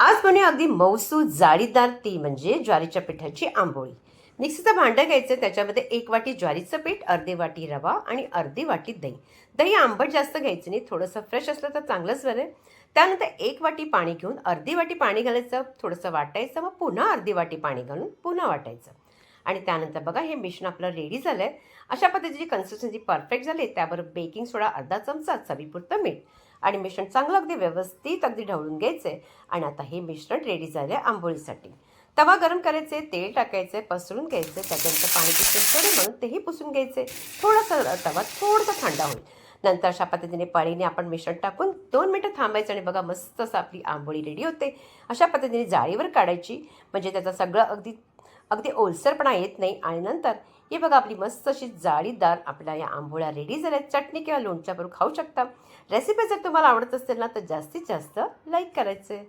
आज बनवूया अगदी मऊसू जाळीदार ती म्हणजे ज्वारीच्या पिठाची आंबोळी. मिक्सीचं भांडं घ्यायचं त्याच्यामध्ये एक वाटी ज्वारीचं पीठ अर्धी वाटी रवा आणि अर्धी वाटी दही. दही आंबट जास्त घ्यायचं नाही थोडंसं फ्रेश असलं तर चांगलंच बरं आहे. त्यानंतर एक वाटी पाणी घेऊन अर्धी वाटी पाणी घालायचं थोडंसं वाटायचं मग पुन्हा अर्धी वाटी पाणी घालून पुन्हा वाटायचं. आणि त्यानंतर बघा हे मिश्रण आपलं रेडी झालं आहे अशा पद्धतीची कन्सिस्टन्सी परफेक्ट झाली त्याबरोबर बेकिंग सोडा अर्धा चमचा चवीपुरतं मीठ. आणि मिश्रण चांगलं अगदी व्यवस्थित अगदी ढवळून घ्यायचं आहे आणि आता हे मिश्रण रेडी झालं आहे आंबोळीसाठी. तवा गरम करायचे तेल टाकायचे पसरून घ्यायचे त्याच्यानंतर पाणी पुसून म्हणून तेही पुसून घ्यायचे थोडंसं तवा थोडंसं थंड होईल. नंतर अशा पद्धतीने पळीने आपण मिश्रण टाकून दोन मिनटं थांबायचं आणि बघा मस्त असं आपली आंबोळी रेडी होते. अशा पद्धतीने जाळीवर काढायची. म्हणजे त्याचं सगळं अगदी अगदी ओलसरपणा येत नाही. आणि नंतर हे बघा आपली मस्त अशी जाळीदार आपल्या या आंबोळ्या रेडी झाल्या. चटणी किंवा लोणच्याबरोबर खाऊ शकता. रेसिपी जर तुम्हाला आवडत असेल ना तर जास्तीत जास्त लाईक करायचे